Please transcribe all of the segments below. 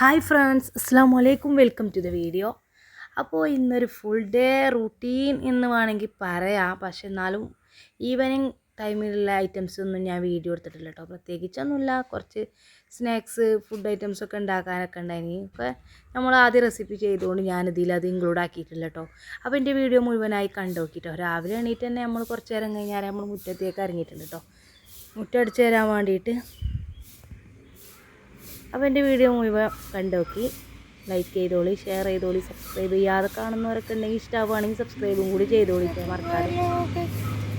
Hi friends അസ്സാം വലൈക്കും welcome to the video അപ്പോൾ ഇന്നൊരു ഫുൾ ഡേ റുട്ടീൻ എന്ന് വേണമെങ്കിൽ പറയാം. പക്ഷെ എന്നാലും ഈവനിങ് ടൈമിലുള്ള ഐറ്റംസ് ഒന്നും ഞാൻ വീഡിയോ എടുത്തിട്ടില്ല കേട്ടോ. പ്രത്യേകിച്ചൊന്നുമില്ല. കുറച്ച് സ്നാക്സ് ഫുഡ് ഐറ്റംസ് ഒക്കെ ഉണ്ടാക്കാനൊക്കെ ഉണ്ടായിരുന്നു ഒക്കെ നമ്മൾ ആദ്യം റെസിപ്പി ചെയ്തുകൊണ്ട് ഞാനിതിൽ അത് ഇൻക്ലൂഡ് ആക്കിയിട്ടില്ല കേട്ടോ. അപ്പോൾ എന്റെ വീഡിയോ മുഴുവനായി കണ്ടു നോക്കിട്ടോ. രാവിലെ എണീറ്റ് തന്നെ നമ്മൾ കുറച്ച് നേരം കഴിഞ്ഞാൽ നമ്മൾ മുറ്റത്തേക്ക് ഇറങ്ങിയിട്ടുണ്ട് കേട്ടോ. മുറ്റടിച്ച് തരാൻ വേണ്ടിയിട്ട് അപ്പോൾ എന്റെ വീഡിയോ മുഴുവൻ കണ്ടു നോക്കി. ലൈക്ക് ചെയ്തോളി ഷെയർ ചെയ്തോളി സബ്സ്ക്രൈബ് ചെയ്യാതെ കാണുന്നവരൊക്കെ ഉണ്ടെങ്കിൽ ഇഷ്ടമാവുകയാണെങ്കിൽ സബ്സ്ക്രൈബും കൂടി ചെയ്തോളി കേട്ടോ മറക്കാതെ.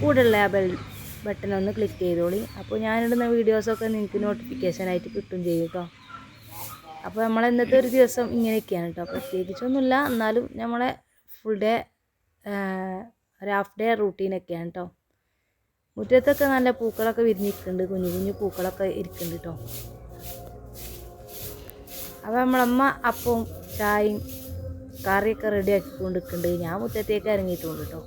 കൂടെയുള്ള ആ ബെൽ ബട്ടൺ ഒന്ന് ക്ലിക്ക് ചെയ്തോളി. അപ്പോൾ ഞാനിടുന്ന വീഡിയോസൊക്കെ നിങ്ങൾക്ക് നോട്ടിഫിക്കേഷൻ ആയിട്ട് കിട്ടും ചെയ്യും കേട്ടോ. അപ്പോൾ നമ്മൾ ഇന്നത്തെ ഒരു ദിവസം ഇങ്ങനെയൊക്കെയാണ് കേട്ടോ. പ്രത്യേകിച്ചൊന്നുമില്ല. എന്നാലും നമ്മളെ ഫുൾ ഡേ ഒരു ഹാഫ് ഡേ റൂട്ടീനൊക്കെയാണ് കേട്ടോ. മുറ്റത്തൊക്കെ നല്ല പൂക്കളൊക്കെ വിരിഞ്ഞിരിക്കുന്നുണ്ട്. കുഞ്ഞു കുഞ്ഞു പൂക്കളൊക്കെ ഇരിക്കുന്നുണ്ട് കേട്ടോ. അപ്പോൾ നമ്മളമ്മ അപ്പവും ചായയും കറിയൊക്കെ റെഡി ആക്കിക്കൊണ്ട് നിൽക്കുന്നുണ്ട് ഞാൻ മുറ്റത്തേക്ക് ഇറങ്ങിയിട്ടുണ്ട് കേട്ടോ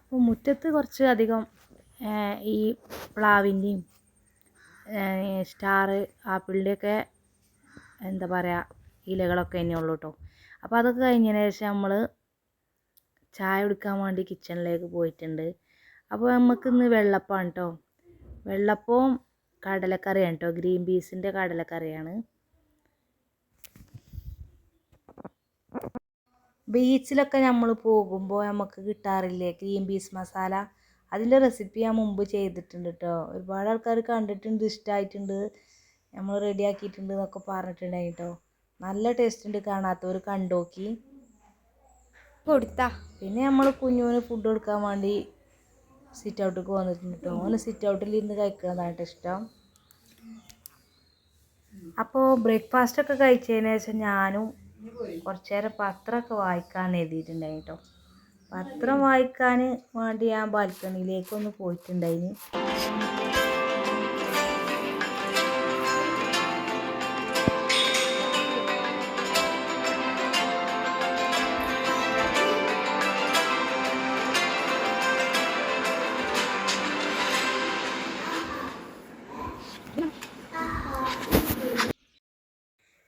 അപ്പോൾ മുറ്റത്ത് കുറച്ച് അധികം ഈ പ്ലാവിന്റെയും സ്റ്റാർ ആപ്പിളിന്റെയൊക്കെ എന്താ പറയുക ഇലകളൊക്കെ തന്നെയുള്ളൂ കേട്ടോ അപ്പോൾ അതൊക്കെ കഴിഞ്ഞതിന് ശേഷം നമ്മൾ ചായ കുടിക്കാൻ വേണ്ടി കിച്ചണിലേക്ക് പോയിട്ടുണ്ട്. അപ്പോൾ നമുക്ക് ഇന്ന് വെള്ളപ്പമാണ് കേട്ടോ വെള്ളപ്പവും കടലക്കറിയാണ് കേട്ടോ ഗ്രീൻ പീസിന്റെ കടലക്കറിയാണ്. ബീച്ചിലൊക്കെ നമ്മൾ പോകുമ്പോൾ നമുക്ക് കിട്ടാറില്ലേ ഗ്രീൻ പീസ് മസാല? അതിന്റെ റെസിപ്പി ഞാൻ മുമ്പ് ചെയ്തിട്ടുണ്ട് കേട്ടോ ഒരുപാട് ആൾക്കാർ കണ്ടിട്ടുണ്ട് ഇഷ്ടമായിട്ടുണ്ട് നമ്മൾ റെഡിയാക്കിയിട്ടുണ്ട് എന്നൊക്കെ പറഞ്ഞിട്ടുണ്ടായി കേട്ടോ നല്ല ടേസ്റ്റ് ഉണ്ട് കാണാത്തവർ കണ്ടോക്കി. കൊടുത്താ പിന്നെ നമ്മൾ കുഞ്ഞുവിന് ഫുഡ് കൊടുക്കാൻ വേണ്ടി സിറ്റ് ഔട്ടിലേക്ക് വന്നിട്ടുണ്ട് കേട്ടോ ഓന് സിറ്റ് ഔട്ടിൽ ഇരുന്ന് കഴിക്കുന്നതാണ് ഇഷ്ടം. അപ്പോൾ ബ്രേക്ക്ഫാസ്റ്റ് ഒക്കെ കഴിച്ചതിന് ശേഷം ഞാനും കുറച്ച് നേരം പത്രമൊക്കെ വായിക്കാൻ എഴുതിയിട്ടുണ്ടായി കേട്ടോ പത്രം വായിക്കാൻ വേണ്ടി ഞാൻ ബാൽക്കണിയിലേക്കൊന്ന് പോയിട്ടുണ്ടായിന്.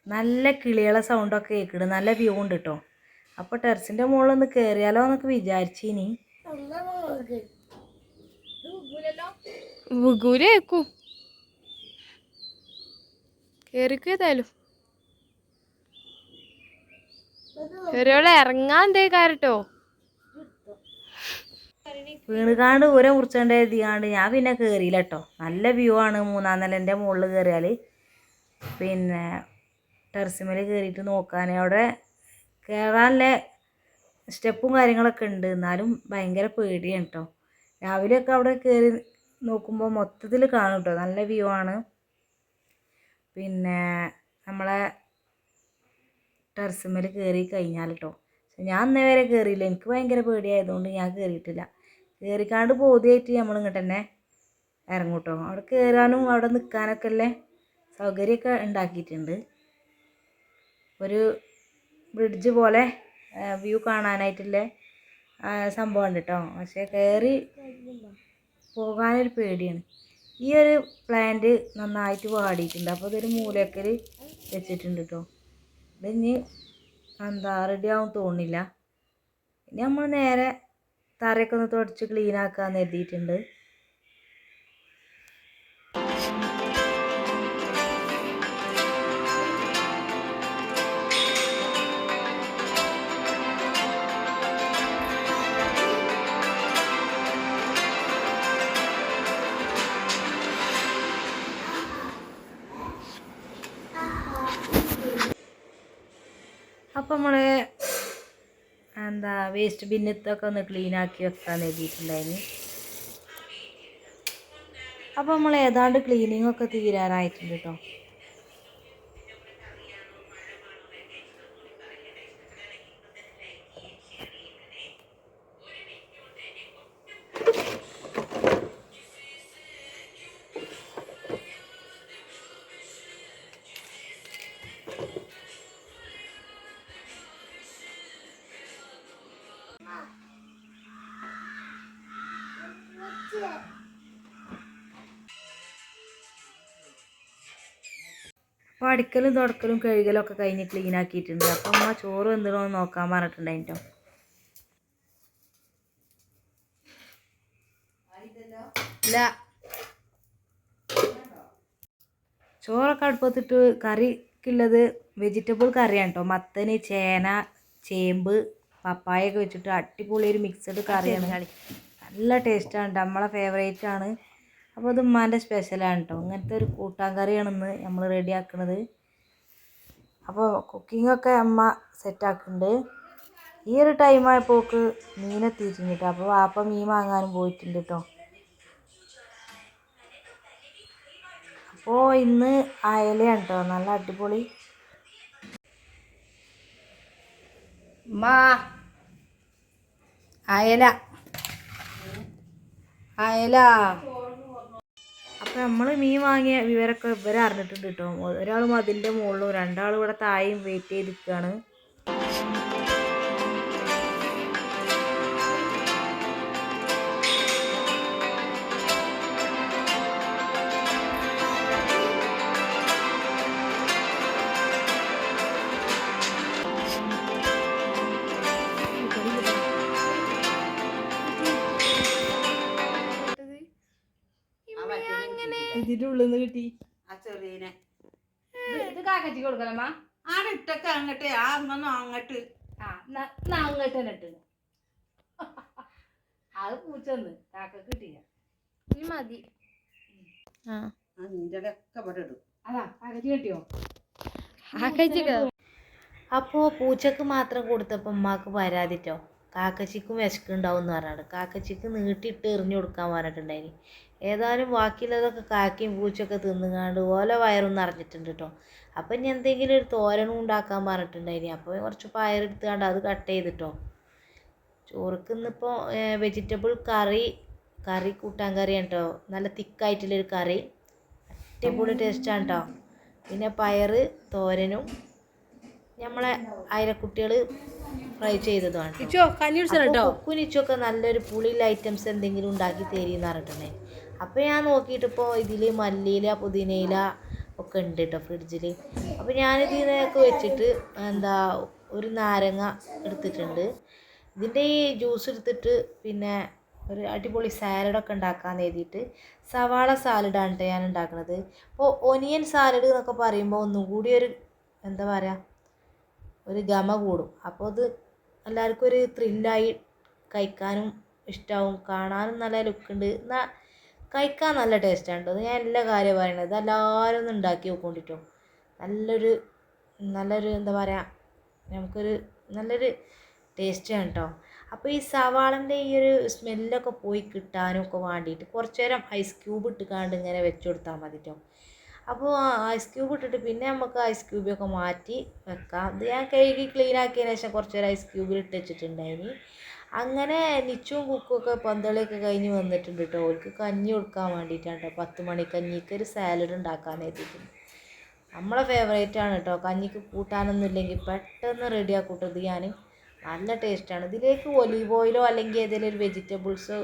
നല്ല കിളികളെ സൗണ്ടൊക്കെ കേൾക്കുന്നുണ്ട് നല്ല വ്യൂ ഉണ്ട് കേട്ടോ അപ്പോൾ ടെറസിന്റെ മുകളിൽ ഒന്ന് കയറിയാലോ എന്നൊക്കെ വിചാരിച്ചിനി. വിഗൂരേക്കൂ കേറിക്കോ ഏതായാലും. കേറിയോളെ ഇറങ്ങാൻ കാരട്ടോ? വീണുകാണ്ട് ഊരെ മുറിച്ചോണ്ട് എഴുതിയാണ്ട് ഞാൻ പിന്നെ കയറിയില്ല കേട്ടോ നല്ല വ്യൂ ആണ് മൂന്നാം നിലന്റെ മുകളിൽ കയറിയാൽ പിന്നെ ടെറസിമേൽ കയറിയിട്ട് നോക്കാൻ അവിടെ കയറാനുള്ള സ്റ്റെപ്പും കാര്യങ്ങളൊക്കെ ഉണ്ട്. എന്നാലും ഭയങ്കര പേടിയാണ് കേട്ടോ രാവിലെയൊക്കെ അവിടെ കയറി നോക്കുമ്പോൾ മൊത്തത്തിൽ കാണും കേട്ടോ നല്ല വ്യൂ ആണ്. പിന്നെ നമ്മളെ ടെറസിമേൽ കയറി കഴിഞ്ഞാൽ കേട്ടോ ഞാൻ ഇന്നേ വരെ കയറിയില്ല എനിക്ക് ഭയങ്കര പേടിയായതുകൊണ്ട് ഞാൻ കയറിയിട്ടില്ല കയറിക്കാണ്ട് ബോധ്യമായിട്ട് നമ്മൾ ഇങ്ങോട്ട് തന്നെ ഇറങ്ങും കേട്ടോ അവിടെ കയറാനും അവിടെ നിൽക്കാനൊക്കെ ഉള്ള സൗകര്യമൊക്കെ ഉണ്ടാക്കിയിട്ടുണ്ട്. ഒരു ബ്രിഡ്ജ് പോലെ വ്യൂ കാണാനായിട്ടുള്ള സംഭവം സംഭവമുണ്ട് കേട്ടോ പക്ഷേ കയറി പോകാനൊരു പേടിയാണ്. ഈ ഒരു പ്ലാന്റ് നന്നായിട്ട് വാടിയിട്ടുണ്ട്. അപ്പോൾ ഇതൊരു മൂലക്കൽ വെച്ചിട്ടുണ്ട് കേട്ടോ ഇതിനി എന്താ റെഡി ആവും തോന്നില്ല ഇനി നമ്മൾ നേരെ തറയൊക്കെ ഒന്ന് തുടച്ച് ക്ലീൻ ആക്കാന്ന് കരുതിയിട്ടുണ്ട്. നമ്മൾ എന്താ വേസ്റ്റ് ബിന്നത്തൊക്കെ ഒന്ന് ക്ലീൻ ആക്കി വെക്കാൻ എഴുതിയിട്ടുണ്ടായിരുന്നു അപ്പോൾ നമ്മൾ ഏതാണ്ട് ക്ലീനിങ്ങൊക്കെ തീരാനായിട്ടുണ്ട് കേട്ടോ അപ്പോൾ അടിക്കലും തുടക്കലും കഴുകലും ഒക്കെ കഴിഞ്ഞ് ക്ലീൻ ആക്കിയിട്ടുണ്ട്. അപ്പം അമ്മ ചോറ് എന്തിനോ നോക്കാൻ പറഞ്ഞിട്ടുണ്ടായിട്ടോ. ഇല്ല. ചോറൊക്കെ അടുപ്പത്തിട്ട് കറിക്കുള്ളത് വെജിറ്റബിൾ കറിയാണ് കേട്ടോ മത്തന് ചേന ചേമ്പ് പപ്പായൊക്കെ വെച്ചിട്ട് അടിപൊളി ഒരു മിക്സഡ് കറിയാണ് നല്ല ടേസ്റ്റാണ് നമ്മളെ ഫേവറേറ്റ് ആണ്. അപ്പോൾ ഇത് ഉമ്മാന്റെ സ്പെഷ്യലാണ് കേട്ടോ ഇങ്ങനത്തെ ഒരു കൂട്ടാൻ കറിയാണ് ഇന്ന് നമ്മൾ റെഡിയാക്കുന്നത് അപ്പോൾ കുക്കിങ്ങൊക്കെ അമ്മ സെറ്റാക്കുന്നുണ്ട് ഈ ഒരു ടൈം ആയപ്പോക്ക് മീനെത്തിയിട്ടുണ്ട് കേട്ടോ. അപ്പോൾ വാപ്പ മീൻ വാങ്ങാനും പോയിട്ടുണ്ട് കേട്ടോ. അപ്പോൾ ഇന്ന് അയലയാണ് കേട്ടോ. നല്ല അടിപൊളി. മാ അയല. അയല. അപ്പോൾ നമ്മൾ മീൻ വാങ്ങിയ വിവരമൊക്കെ ഇവരെ അറിഞ്ഞിട്ടുണ്ട് കേട്ടോ. ഒരാൾ മതിലിന്റെ മുകളിലും രണ്ടാളും ഇവിടെ താഴെയും വെയിറ്റ് ചെയ്തിരിക്കുകയാണ്. ഇതിന്റെ കൊടുക്കലമ്മ ആടെ ഇട്ടൊക്കെ അങ്ങട്ട് ആ ഒന്നും അങ്ങട്ട്. ആ എന്നാ അങ്ങോട്ട് തന്നെ ഇട്ടു. അത് പൂച്ചന്ന് കാക്ക കിട്ടില്ല ഇനി മതി. ആ. ആ അതാ കിട്ടിയോ? അപ്പോൾ പൂച്ചക്ക് മാത്രം കൊടുത്തപ്പോൾ ഉമ്മാക്ക് പരാതിട്ടോ? കാക്കച്ചിക്കും വിശക്കുണ്ടാവും എന്ന് പറഞ്ഞാണ്. കാക്കച്ചിക്ക് നീട്ടിയിട്ട് എറിഞ്ഞു കൊടുക്കാൻ പറഞ്ഞിട്ടുണ്ടായിനി. ഏതായാലും ബാക്കിയുള്ളതൊക്കെ കാക്കയും പൂച്ചൊക്കെ തിന്നുകാണ്ട് ഓല വയറും നിറഞ്ഞിട്ടുണ്ട് കേട്ടോ. അപ്പം ഇനി എന്തെങ്കിലും ഒരു തോരനും ഉണ്ടാക്കാൻ പറഞ്ഞിട്ടുണ്ടായി അപ്പോൾ കുറച്ച് പയറെടുത്തുകൊണ്ട് അത് കട്ട് ചെയ്തിട്ടോ ചോറുക്ക് ഇന്നിപ്പോൾ വെജിറ്റബിൾ കറി കറി കൂട്ടാൻ കറിയാണ് കേട്ടോ. നല്ല തിക്കായിട്ടുള്ളൊരു കറി. അടിപൊളി ടേസ്റ്റാണ് കേട്ടോ. പിന്നെ പയറ് തോരനും. നമ്മളെ അയലക്കുട്ടികൾ ഫ്രൈ ചെയ്തതുമാണ്. ട്ടോ. ഇച്ചോ കഞ്ഞി അപ്പോൾ കുനിച്ചൊക്കെ നല്ലൊരു പുളിയുള്ള ഐറ്റംസ് എന്തെങ്കിലും ഉണ്ടാക്കി തരീന്ന് പറഞ്ഞിട്ടുണ്ടേ. അപ്പോൾ ഞാൻ നോക്കിയിട്ട് ഇപ്പോൾ ഇതിൽ മല്ലിയില പുതിനയില ഒക്കെ ഉണ്ട് കേട്ടോ ഫ്രിഡ്ജിൽ അപ്പോൾ ഞാനിതിനൊക്കെ വെച്ചിട്ട് എന്താ ഒരു നാരങ്ങ എടുത്തിട്ടുണ്ട്. ഇതിന്റെ ഈ ജ്യൂസ് എടുത്തിട്ട് പിന്നെ ഒരു അടിപൊളി സാലഡൊക്കെ ഉണ്ടാക്കാൻ എഴുതിയിട്ട് സവാള സാലഡാണ് കേട്ടോ ഞാൻ ഉണ്ടാക്കുന്നത് അപ്പോൾ ഒനിയൻ സാലഡ് എന്നൊക്കെ പറയുമ്പോൾ ഒന്നും കൂടി ഒരു എന്താ പറയുക ഒരു ഗമ കൂടും. അപ്പോൾ അത് എല്ലാവർക്കും ഒരു ത്രില്ലായി കഴിക്കാനും ഇഷ്ടമാവും കാണാനും നല്ല ലുക്ക് ഉണ്ട്. എന്നാൽ കഴിക്കാൻ നല്ല ടേസ്റ്റാണ് അത് ഞാൻ എല്ലാ കാര്യം പറയണത്. ഇത് എല്ലാവരും ഒന്ന് ഉണ്ടാക്കി നോക്കൊണ്ടിട്ടോ. നല്ലൊരു നല്ലൊരു എന്താ പറയുക നമുക്കൊരു നല്ലൊരു ടേസ്റ്റാണ് കേട്ടോ അപ്പോൾ ഈ സവാളന്റെ ഈ ഒരു സ്മെല്ലൊക്കെ പോയി കിട്ടാനും ഒക്കെ വേണ്ടിയിട്ട് കുറച്ച് നേരം ഐസ് ക്യൂബ് ഇട്ടുകാണ്ട് ഇങ്ങനെ വെച്ച് കൊടുത്താൽ മതി കേട്ടോ അപ്പോൾ ഐസ് ക്യൂബ് ഇട്ടിട്ട് പിന്നെ നമുക്ക് ഐസ് ക്യൂബൊക്കെ മാറ്റി വെക്കാം. ഇത് ഞാൻ കഴുകി ക്ലീൻ ആക്കിയതിന് ശേഷം കുറച്ച് നേരം ഐസ് ക്യൂബിൽ ഇട്ട് വെച്ചിട്ടുണ്ടായിരുന്നു അങ്ങനെ നിച്ചും കുക്കും ഒക്കെ പന്തളിയൊക്കെ കഴിഞ്ഞ് വന്നിട്ടുണ്ട് കേട്ടോ. ഓർക്ക് കഞ്ഞി കൊടുക്കാൻ വേണ്ടിയിട്ടാണ് കേട്ടോ. പത്ത് മണി കഞ്ഞിക്ക് ഒരു സാലഡ് ഉണ്ടാക്കാൻ എത്തിയിട്ടുണ്ട് നമ്മളെ ഫേവറേറ്റ് ആണ് കേട്ടോ. കഞ്ഞിക്ക് കൂട്ടാനൊന്നും ഇല്ലെങ്കിൽ പെട്ടെന്ന് റെഡി ആക്കൂട്ടത് ഞാൻ നല്ല ടേസ്റ്റാണ് ഇതിലേക്ക് ഒലീവ് ഓയിലോ അല്ലെങ്കിൽ ഏതെങ്കിലും ഒരു വെജിറ്റബിൾസ്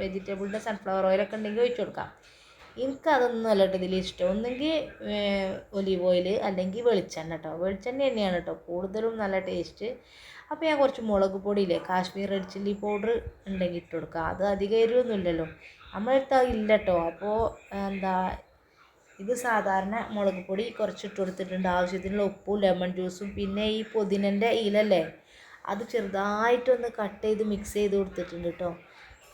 വെജിറ്റബിളിന്റെ സൺഫ്ലവർ ഓയിലൊക്കെ ഉണ്ടെങ്കിൽ ഒഴിച്ചു കൊടുക്കാം. എനിക്കതൊന്നും അല്ല കേട്ടോ ഇതിൽ ഇഷ്ടം ഒന്നെങ്കിൽ ഒലീവ് ഓയിൽ അല്ലെങ്കിൽ വെളിച്ചെണ്ണ കേട്ടോ വെളിച്ചെണ്ണ തന്നെയാണ് കേട്ടോ കൂടുതലും നല്ല ടേസ്റ്റ്. അപ്പോൾ ഞാൻ കുറച്ച് മുളക് പൊടിയില്ലേ കാശ്മീർ റെഡ് ചില്ലി പൗഡർ ഉണ്ടെങ്കിൽ ഇട്ട് കൊടുക്കുക അത് അധികം എരിവൊന്നുമില്ലല്ലോ. നമ്മളടുത്ത് ഇല്ല കേട്ടോ അപ്പോൾ എന്താ ഇത് സാധാരണ മുളക് പൊടി കുറച്ച് ഇട്ട് കൊടുത്തിട്ടുണ്ട്. ആവശ്യത്തിനുള്ള ഉപ്പും ലെമൺ ജ്യൂസും. പിന്നെ ഈ പുതിനന്റെ ഇലല്ലേ അത് ചെറുതായിട്ടൊന്ന് കട്ട് ചെയ്ത് മിക്സ് ചെയ്ത് കൊടുത്തിട്ടുണ്ട് കേട്ടോ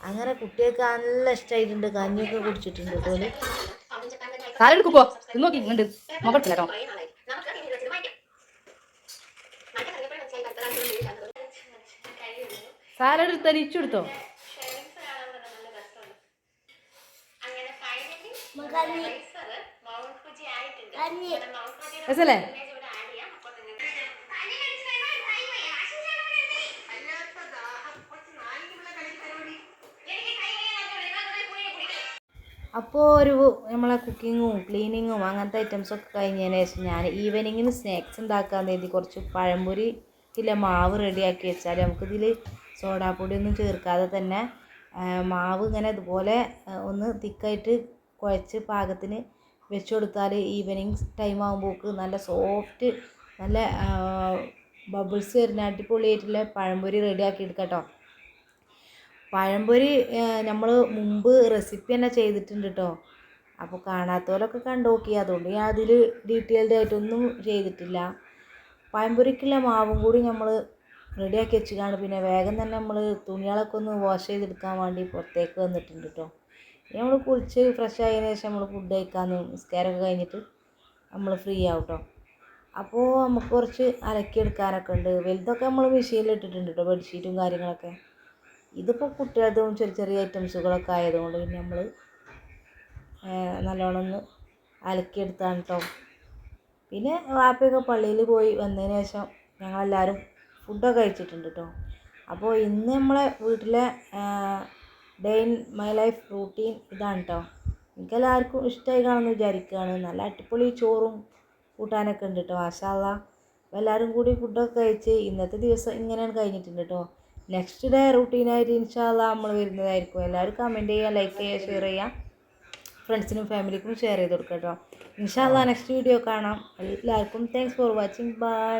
അങ്ങനെ കുട്ടികൾക്ക് നല്ല ഇഷ്ടമായിട്ടുണ്ട് കഞ്ഞിയൊക്കെ കുടിച്ചിട്ടുണ്ട് അതുപോലെ. കാലെടുക്കുമ്പോ നോക്കി ഇങ്ങണ്ട് നോക്കട്ടില്ല കേട്ടോ സാലഡ് എടുത്തോ രസല്ലേ? അപ്പോൾ ഒരു നമ്മളെ കുക്കിങ്ങും ക്ലീനിങ്ങും അങ്ങനത്തെ ഐറ്റംസൊക്കെ കഴിഞ്ഞതിന് ശേഷം ഞാൻ ഈവനിങ്ങിന് സ്നാക്സ് ഉണ്ടാക്കാൻ വേണ്ടി കുറച്ച് പഴംപൊരി ഇല്ല മാവ് റെഡിയാക്കി വെച്ചാൽ നമുക്കിതിൽ സോഡാപ്പൊടിയൊന്നും ചേർക്കാതെ തന്നെ മാവ് ഇങ്ങനെ ഇതുപോലെ ഒന്ന് തിക്കായിട്ട് കുഴച്ച് പാകത്തിന് വെച്ച് കൊടുത്താൽ ഈവനിങ് ടൈം ആകുമ്പോൾക്ക് നല്ല സോഫ്റ്റ് നല്ല ബബിൾസ് വരുന്ന അടിപൊളിയായിട്ടുള്ള പഴംപൊരി റെഡിയാക്കി എടുക്കാം കേട്ടോ പഴംപൊരി നമ്മൾ മുമ്പ് റെസിപ്പി തന്നെ ചെയ്തിട്ടുണ്ട് കേട്ടോ അപ്പോൾ കാണാത്തവരൊക്കെ കണ്ടു നോക്കി. അതുകൊണ്ട് ഞാൻ അതിൽ ഡീറ്റെയിൽഡ് ആയിട്ടൊന്നും ചെയ്തിട്ടില്ല. പഴംപൊരിക്കുള്ള മാവും കൂടി നമ്മൾ റെഡിയാക്കി വെച്ചിട്ടാണ് പിന്നെ വേഗം തന്നെ നമ്മൾ തുണികളൊക്കെ ഒന്ന് വാഷ് ചെയ്തെടുക്കാൻ വേണ്ടി പുറത്തേക്ക് വന്നിട്ടുണ്ട് കേട്ടോ ഇനി നമ്മൾ കുളിച്ച് ഫ്രഷ് ആയതിനു ശേഷം നമ്മൾ ഫുഡ് കഴിക്കാമെന്ന് നിസ്കാരമൊക്കെ കഴിഞ്ഞിട്ട് നമ്മൾ ഫ്രീ ആവും കേട്ടോ അപ്പോൾ നമുക്ക് കുറച്ച് അലക്കിയെടുക്കാനൊക്കെ ഉണ്ട്. വലുതൊക്കെ നമ്മൾ മെഷീനിൽ ഇട്ടിട്ടുണ്ട് കേട്ടോ ബെഡ്ഷീറ്റും കാര്യങ്ങളൊക്കെ. ഇതിപ്പോൾ കുട്ടികളുടെ ചെറിയ ചെറിയ ഐറ്റംസുകളൊക്കെ ആയതുകൊണ്ട് പിന്നെ നമ്മൾ നല്ലോണം ഒന്ന് അലക്കിയെടുത്താണ് കേട്ടോ പിന്നെ വാപ്പയൊക്കെ പള്ളിയിൽ പോയി വന്നതിന് ശേഷം ഞങ്ങളെല്ലാവരും ഫുഡൊക്കെ കഴിച്ചിട്ടുണ്ട് കേട്ടോ അപ്പോൾ ഇന്ന് നമ്മളെ വീട്ടിലെ day in my life routine ഇതാണ് കേട്ടോ എനിക്കെല്ലാവർക്കും ഇഷ്ടമായി കാണുമെന്ന് വിചാരിക്കുകയാണ് നല്ല അടിപൊളി ചോറും കൂട്ടാനൊക്കെ ഉണ്ട് കേട്ടോ ആശാള്ള അപ്പോൾ എല്ലാവരും കൂടി ഫുഡൊക്കെ കഴിച്ച് ഇന്നത്തെ ദിവസം ഇങ്ങനെയാണ് കഴിഞ്ഞിട്ടുണ്ട് കേട്ടോ നെക്സ്റ്റ് ഡേ റൂട്ടീനായിട്ട് ഇൻഷാല്ല നമ്മൾ വരുന്നതായിരിക്കും. എല്ലാവരും കമന്റ് ചെയ്യുക ലൈക്ക് ചെയ്യുക ഷെയർ ചെയ്യുക ഫ്രണ്ട്സിനും ഫാമിലിക്കും ഷെയർ ചെയ്ത് കൊടുക്കുക കേട്ടോ. ഇൻഷാല്ല നെക്സ്റ്റ് വീഡിയോ കാണാം. എല്ലാവർക്കും താങ്ക്സ് ഫോർ വാച്ചിങ് ബൈ